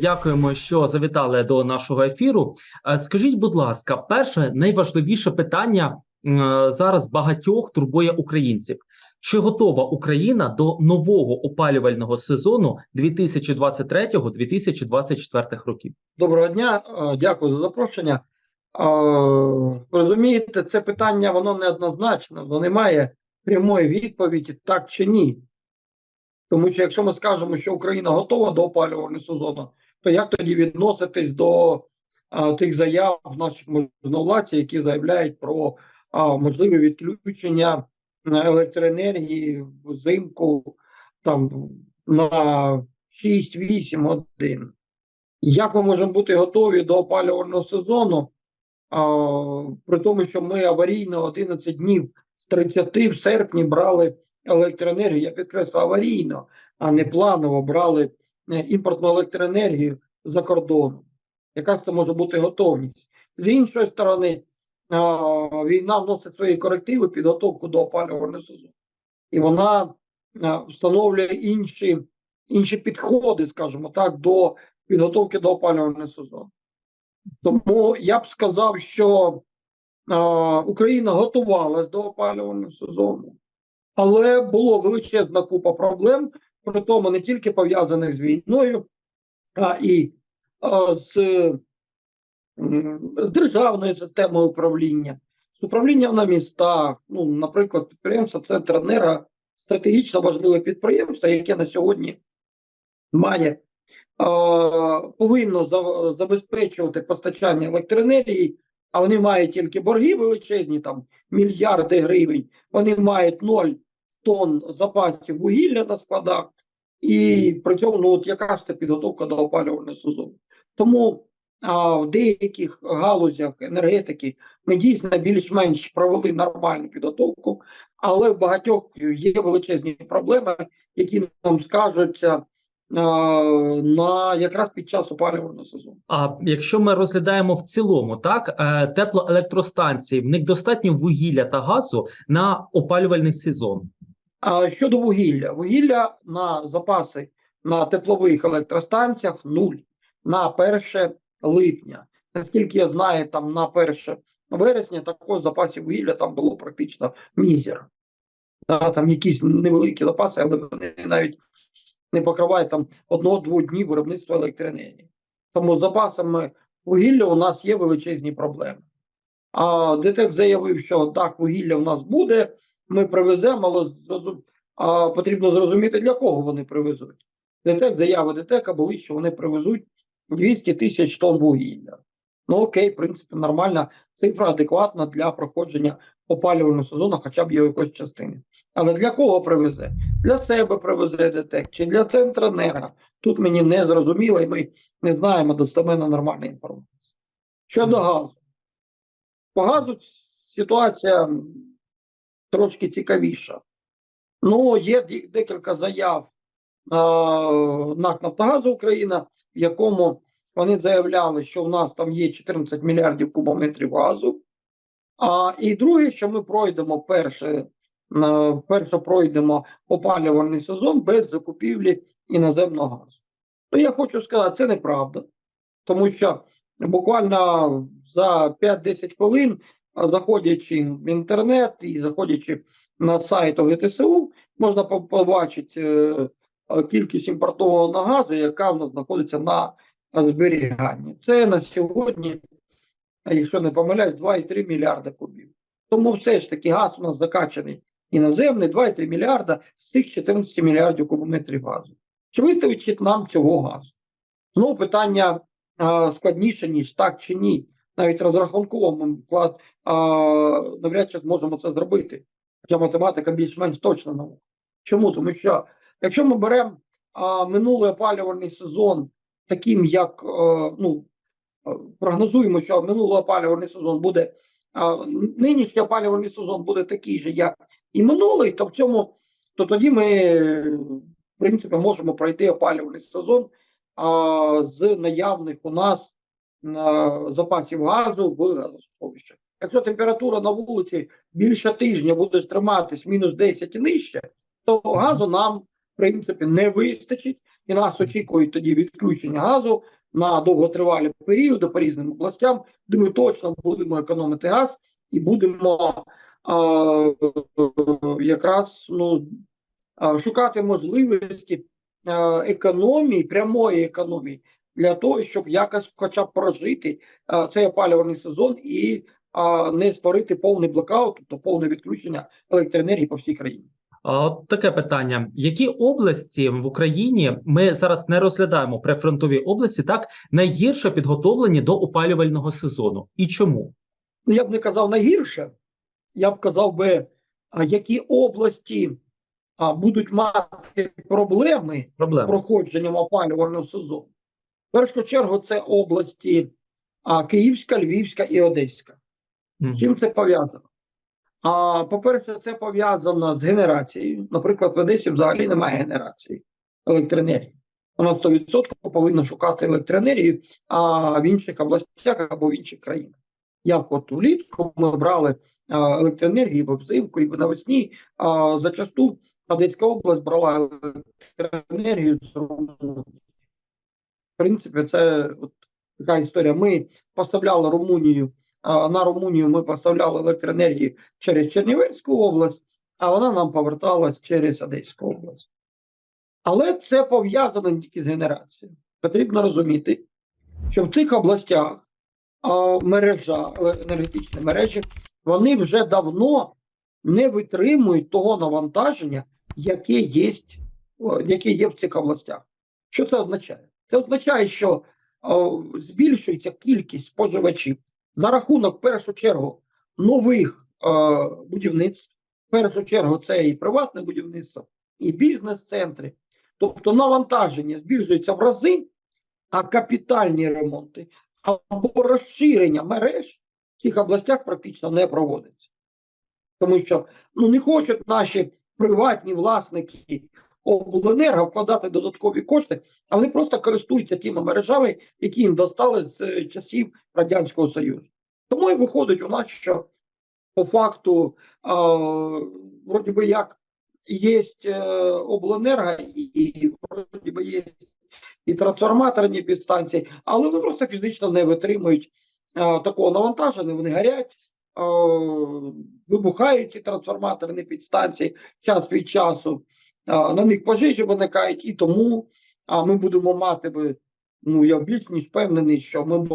Дякуємо, що завітали до нашого ефіру. Е, Скажіть, будь ласка, перше найважливіше питання е, зараз багатьох турбує українців. Чи готова Україна до нового опалювального сезону 2023-2024 років? Доброго дня, е, дякую за запрошення. Розумієте, це питання воно неоднозначне, воно не має прямої відповіді так чи ні. Тому що якщо ми скажемо, що Україна готова до опалювального сезону, то як тоді відноситись до а, тих заяв наших можновладців, які заявляють про а, можливе відключення е, електроенергії взимку там на 6-8 годин? Як ми можемо бути готові до опалювального сезону, а, при тому, що ми аварійно 11 днів з 30 в серпні брали електроенергію, я підкреслю аварійно, а не планово брали імпортну електроенергію за кордоном. Яка це може бути готовність? З іншої сторони, війна вносить свої корективи, підготовку до опалювального сезону. І вона встановлює інші, інші підходи, скажімо так, до підготовки до опалювального сезону. Тому я б сказав, що Україна готувалась до опалювального сезону, але було величезна купа проблем, при тому не тільки пов'язаних з війною, а і а, з, з державною системою управління, з управлінням на містах. Ну, наприклад, підприємство Центренерго стратегічно важливе підприємство, яке на сьогодні має повинно за- забезпечувати постачання електроенергії, а вони мають тільки борги величезні, там мільярди гривень. Вони мають 0 тонн запасів вугілля на складах, і при цьому ну, от яка це підготовка до опалювального сезону. Тому а, в деяких галузях енергетики ми дійсно більш-менш провели нормальну підготовку, але в багатьох є величезні проблеми, які нам скажуться на якраз під час опалювального сезону. А якщо ми розглядаємо в цілому, так е, теплоелектростанції, в них достатньо вугілля та газу на опалювальний сезон. А щодо вугілля, вугілля на запаси на теплових електростанціях нуль на 1 липня. Наскільки я знаю, там на 1 вересня також запасів вугілля там було практично мізер. Там якісь невеликі запаси, але вони навіть не покривають там одного-двох днів виробництва електроенергії. Тому з запасами вугілля у нас є величезні проблеми. А ДТЕК заявив, що так, вугілля в нас буде, ми привеземо, але а, потрібно зрозуміти, для кого вони привезуть. ДТЕК, заяви ДТЕКа були, що вони привезуть 200 тисяч тонн вугілля. Ну окей, в принципі, нормальна цифра адекватна для проходження опалювального сезону, хоча б його якоїсь частини. Але для кого привезе? Для себе привезе ДТЕК чи для Центренерго? Тут мені не зрозуміло, і ми не знаємо достеменно нормальної інформації. Щодо газу. По газу ситуація трошки цікавіша. Ну, є декілька заяв а, НАК Нафтогазу Україна, в якому вони заявляли, що в нас там є 14 мільярдів кубометрів газу. А, і друге, що ми пройдемо перше, е, перше пройдемо опалювальний сезон без закупівлі іноземного газу. То я хочу сказати, це неправда, тому що буквально за 5-10 хвилин, заходячи в інтернет і заходячи на сайт ОГТСУ, можна побачити е, кількість імпортованого газу, яка в нас знаходиться на зберіганні. Це на сьогодні, якщо не помиляюсь, 2,3 мільярда кубів. Тому все ж таки газ у нас закачаний іноземний, 2,3 мільярда з тих 14 мільярдів кубометрів газу. Чи виставить нам цього газу? Знову питання складніше, ніж так чи ні. Навіть розрахунково вклад а, навряд чи зможемо це зробити. Хоча математика більш-менш точна наука. Чому? Тому що якщо ми беремо а, минулий опалювальний сезон таким, як е, ну, е, прогнозуємо, що минулий опалювальний сезон буде, а, нинішній опалювальний сезон буде такий же, як і минулий, то в цьому, то тоді ми, в принципі, можемо пройти опалювальний сезон а, з наявних у нас а, запасів газу в газосховищах. Якщо температура на вулиці більше тижня буде триматись мінус 10 і нижче, то газу нам в принципі не вистачить, і нас очікують тоді відключення газу на довготривалі періоди по різним областям, де ми точно будемо економити газ і будемо а, якраз ну, шукати можливості економії, прямої економії для того, щоб якось хоча б прожити а, цей опалювальний сезон і а, не створити повний блокаут, тобто повне відключення електроенергії по всій країні. От таке питання: які області в Україні ми зараз не розглядаємо прифронтові області, так найгірше підготовлені до опалювального сезону, і чому? Ну, я б не казав найгірше, я б казав би, які області а, будуть мати проблеми Проблема. проходженням опалювального сезону. В першу чергу це області а, Київська, Львівська і Одеська. З чим це пов'язано? А, по-перше, це пов'язано з генерацією. Наприклад, в Одесі взагалі немає генерації електроенергії. Вона 100% повинна шукати електроенергію а в інших областях або в інших країнах. Як от улітку ми брали електроенергію і взимку, і навесні. А, зачасту Одеська область брала електроенергію з Румунії. Принципі, це от така історія. Ми поставляли Румунію на Румунію ми поставляли електроенергію через Чернівецьку область, а вона нам поверталась через Одеську область. Але це пов'язано не тільки з генерацією. Потрібно розуміти, що в цих областях мережа, енергетичні мережі, вони вже давно не витримують того навантаження, яке є, яке є в цих областях. Що це означає? Це означає, що о, збільшується кількість споживачів за рахунок, в першу чергу, нових е, будівництв. В першу чергу, це і приватне будівництво, і бізнес-центри. Тобто навантаження збільшується в рази, а капітальні ремонти або розширення мереж в цих областях практично не проводиться. Тому що ну, не хочуть наші приватні власники обленерго вкладати додаткові кошти, а вони просто користуються тими мережами, які їм достали з е, часів Радянського Союзу. Тому і виходить у нас, що по факту, е, вроді би як є е, обленерго, і, і вроді би є і трансформаторні підстанції, але вони просто фізично не витримують е, такого навантаження, вони горять. е, Вибухають ці трансформаторні підстанції час від часу, а, на них пожежі виникають, і тому а, ми будемо мати, ну я більш ніж впевнений, що ми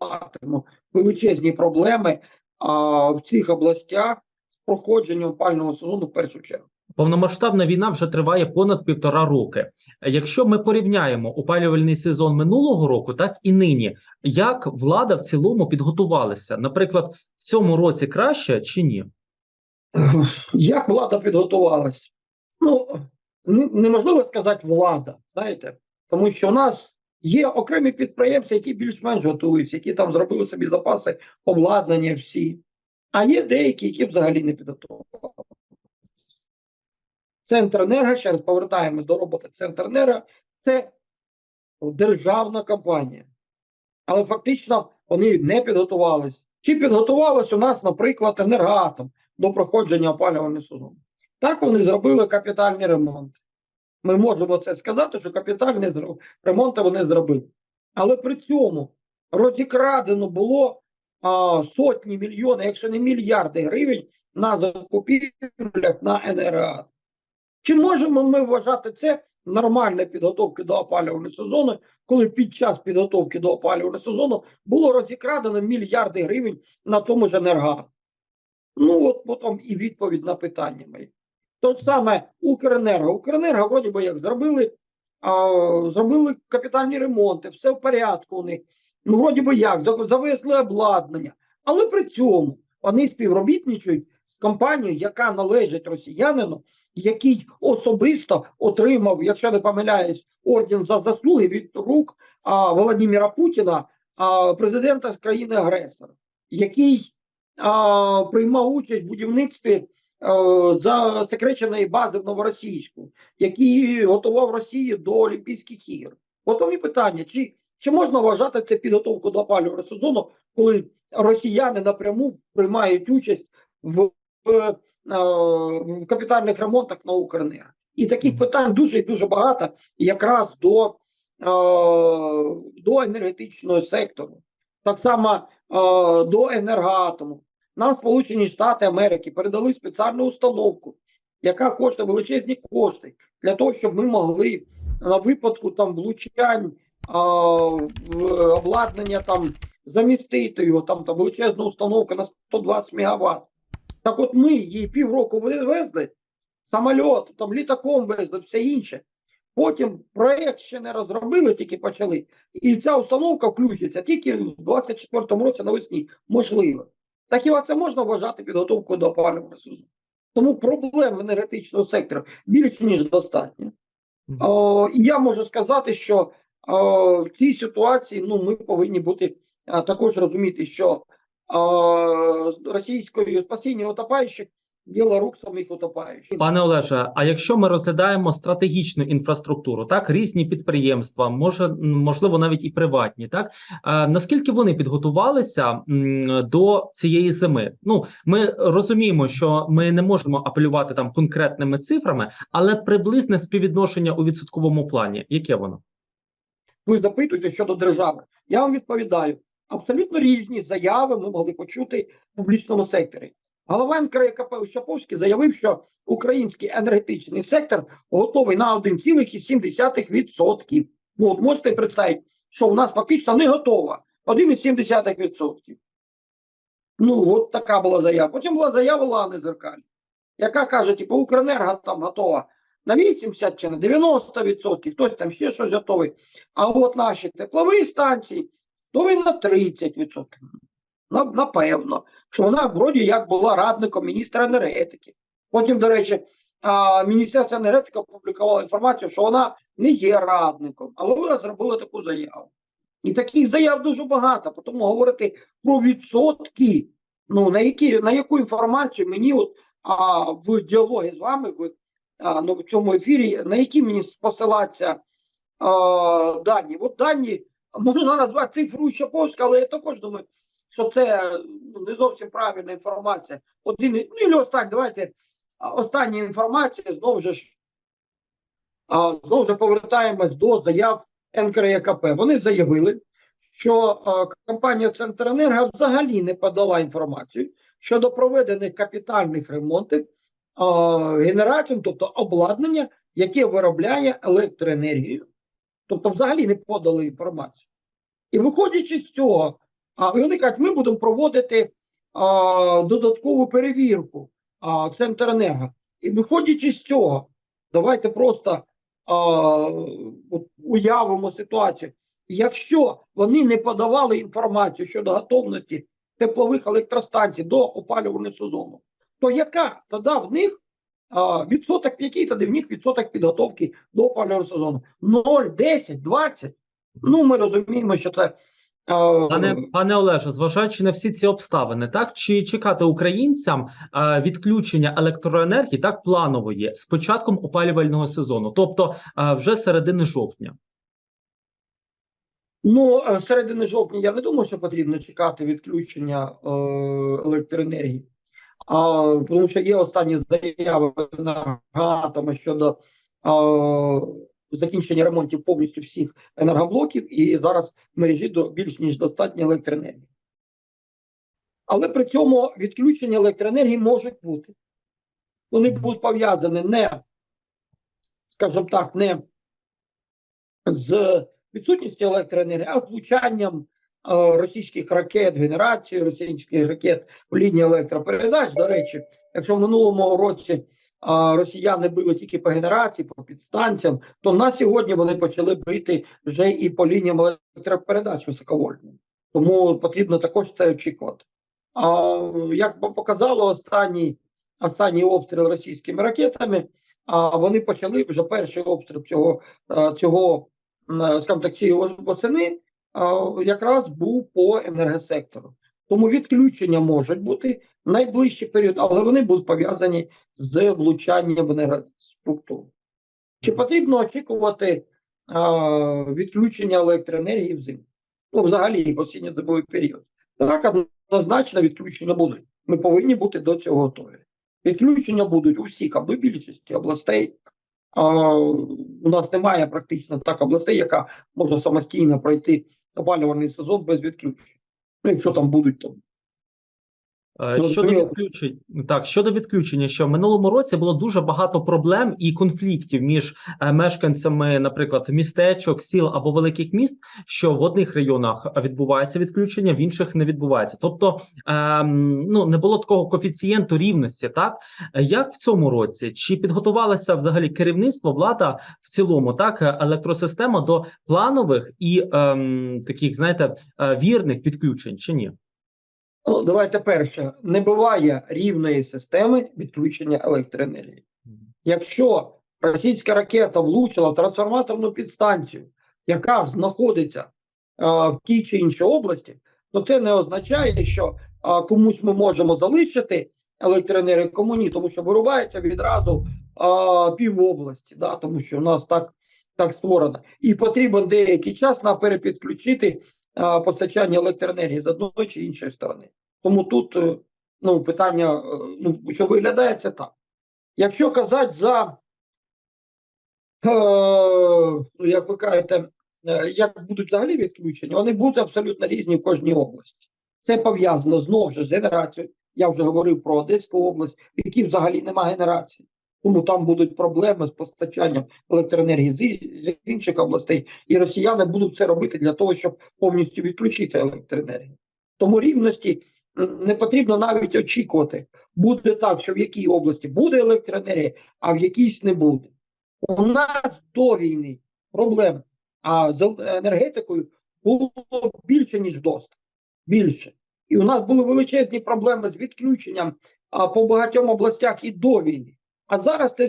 матимемо величезні проблеми а, в цих областях з проходженням опального сезону в першу чергу. Повномасштабна війна вже триває понад півтора роки. Якщо ми порівняємо опалювальний сезон минулого року, так і нині, як влада в цілому підготувалася? Наприклад, в цьому році краще чи ні? Як влада підготувалась? Ну, неможливо сказати влада, знаєте, тому що у нас є окремі підприємці, які більш-менш готуються, які там зробили собі запаси обладнання всі, а є деякі, які взагалі не підготували. Центренерго, ще раз повертаємось до роботи Центренерго, це державна компанія. Але фактично вони не підготувались. Чи підготувалась у нас, наприклад, енергоатом до проходження опалювального сезону? Так вони зробили капітальні ремонти. Ми можемо це сказати, що капітальні ремонти вони зробили. Але при цьому розікрадено було а, сотні мільйонів, якщо не мільярди гривень на закупівлях на енергоат. Чи можемо ми вважати це нормальною підготовкою до опалювального сезону, коли під час підготовки до опалювального сезону було розікрадено мільярди гривень на тому ж енергоаті? Ну, от потім і відповідь на питання моє. То ж саме Укренерго. Укренерго, вроді би, як зробили, а, зробили капітальні ремонти, все в порядку у них. Ну, вроді би як, завезли обладнання. Але при цьому вони співробітничають з компанією, яка належить росіянину, який особисто отримав, якщо не помиляюсь, орден за заслуги від рук а, Володимира Путіна, а, президента країни-агресора, який а, приймав участь в будівництві засекреченої бази в Новоросійську, який готував Росію до Олімпійських ігор. От і питання: чи, чи можна вважати це підготовку до опалювального сезону, коли росіяни напряму приймають участь в, в, е, в капітальних ремонтах на Укренерго? І таких питань дуже і дуже багато якраз до, е, до енергетичного сектору, так само е, до енергоатому. Нам Сполучені Штати Америки передали спеціальну установку, яка коштує величезні кошти для того, щоб ми могли на випадку там влучань а, в обладнання там замістити його, там та величезна установка на 120 МВт. Так от ми її півроку везли, самольот, там літаком везли, все інше. Потім проєкт ще не розробили, тільки почали. І ця установка включиться тільки в 24-му році навесні. Можливо. Так хіба це можна вважати підготовкою до опалювального сезону? Тому проблем енергетичного сектору більше, ніж достатньо. О, і я можу сказати, що о, в цій ситуації ну, ми повинні бути а, також розуміти, що о, російською спасіння утопаючих діло рук самих утопаючих. Пане Олеже, а якщо ми розглядаємо стратегічну інфраструктуру, так різні підприємства, може можливо навіть і приватні, так е, наскільки вони підготувалися м, до цієї зими? Ну ми розуміємо, що ми не можемо апелювати там конкретними цифрами, але приблизне співвідношення у відсотковому плані, яке воно? Ви запитуєте щодо держави. Я вам відповідаю. Абсолютно різні заяви ми могли почути в публічному секторі. Голова НКРКП Ущаповський заявив, що український енергетичний сектор готовий на 1,7%. Ну, от можете представити, що у нас фактично не готова 1,7%. Ну, от така була заява. Потім була заява Лани Зеркаль, яка каже, типу, Укренерго там готова на 80 чи на 90%, хтось там ще щось готовий. А от наші теплові станції готові на 30%. На- Напевно, що вона вроді як була радником міністра енергетики. Потім, до речі, Міністерство енергетики опублікувало інформацію, що вона не є радником, але вона зробила таку заяву. І таких заяв дуже багато. Тому говорити про відсотки, ну на які на яку інформацію мені от а, в діалогі з вами в, а, ну, в цьому ефірі, на які мені посилатися а, дані? От дані можна назвати цифру Щаповська, але я також думаю, що це ну, не зовсім правильна інформація. Один ну, і останній, давайте остання інформація знову ж знову ж повертаємось до заяв НКРЕКП. Вони заявили, що компанія Центренерго взагалі не подала інформацію щодо проведених капітальних ремонтів а, генераціям, тобто обладнання, яке виробляє електроенергію. Тобто, взагалі не подали інформацію. І виходячи з цього, а, вони кажуть, ми будемо проводити а, додаткову перевірку а, Центренерго. І виходячи з цього, давайте просто а, от уявимо ситуацію. Якщо вони не подавали інформацію щодо готовності теплових електростанцій до опалювального сезону, то яка тоді в них а, відсоток, який тоді в них відсоток підготовки до опалювального сезону? 0, 10, 20? Ну, ми розуміємо, що це. Пане пане Олеже, зважаючи на всі ці обставини, так чи чекати українцям е, відключення електроенергії так планової з початком опалювального сезону, тобто е, вже середини жовтня? Ну, е, середини жовтня я не думаю, що потрібно чекати відключення е, електроенергії. А, тому що є останні заяви енергоатома щодо е, закінчення ремонтів повністю всіх енергоблоків, і зараз в мережі до більш ніж достатньо електроенергії. Але при цьому відключення електроенергії можуть бути. Вони будуть пов'язані не, скажімо так, не з відсутністю електроенергії, а з влучанням російських ракет, генерації російських ракет в лінії електропередач. До речі, якщо в минулому році росіяни били тільки по генерації, по підстанціям, то на сьогодні вони почали бити вже і по лініям електропередач високовольтним. Тому потрібно також це очікувати. А як показало останній, останній обстріл російськими ракетами, а вони почали вже перший обстріл цього, цього скажімо так, цієї восени якраз був по енергосектору. Тому відключення можуть бути в найближчий період, але вони будуть пов'язані з влучанням в енергоструктуру. Чи потрібно очікувати а, відключення електроенергії взимку? Ну, взагалі, в осінньо-зимовий період. Так, однозначно відключення будуть. Ми повинні бути до цього готові. Відключення будуть у всіх або більшості областей А, у нас немає практично так областей, яка може самостійно пройти опалювальний сезон без відключень. Ну, якщо там будуть там Щодо Зрозуміло. відключень, так щодо відключення, що в минулому році було дуже багато проблем і конфліктів між е, мешканцями, наприклад, містечок, сіл або великих міст, що в одних районах відбувається відключення, в інших не відбувається. Тобто, ем, ну не було такого коефіцієнту рівності. Так Е, як в цьому році чи підготувалося взагалі керівництво, влада в цілому, так е, електросистема до планових і ем, таких, знаєте, е, вірних підключень чи ні? Ну, давайте перше, не буває рівної системи відключення електроенергії. Якщо російська ракета влучила в трансформаторну підстанцію, яка знаходиться е, в тій чи іншій області, то це не означає, що е, комусь ми можемо залишити електроенергію, кому ні, тому що вирубається відразу е, пів області, да, тому що у нас так, так створено. І потрібен деякий час на перепідключити постачання електроенергії з одної чи іншої сторони. Тому тут е, ну, питання, е, ну, що виглядає це так. Якщо казати за, е, ну, як ви кажете, е, як будуть взагалі відключені, вони будуть абсолютно різні в кожній області. Це пов'язано знову ж з генерацією. Я вже говорив про Одеську область, в якій взагалі немає генерації. Тому там будуть проблеми з постачанням електроенергії з, з інших областей, і росіяни будуть це робити для того, щоб повністю відключити електроенергію. Тому рівності не потрібно навіть очікувати. Буде так, що в якій області буде електроенергія, а в якійсь не буде. У нас до війни проблем а з енергетикою було більше, ніж вдоста. Більше. І у нас були величезні проблеми з відключенням а, по багатьом областях і до війни. А зараз ця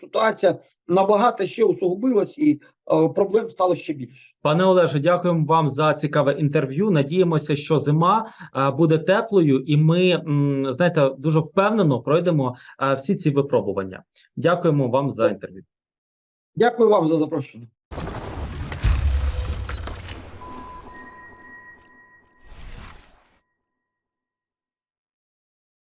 ситуація набагато ще усугубилась і е, проблем стало ще більше. Пане Олеже, дякуємо вам за цікаве інтерв'ю. Надіємося, що зима е, буде теплою, і ми м, знаєте дуже впевнено пройдемо е, всі ці випробування. Дякуємо вам за інтерв'ю. Дякую вам за запрошення.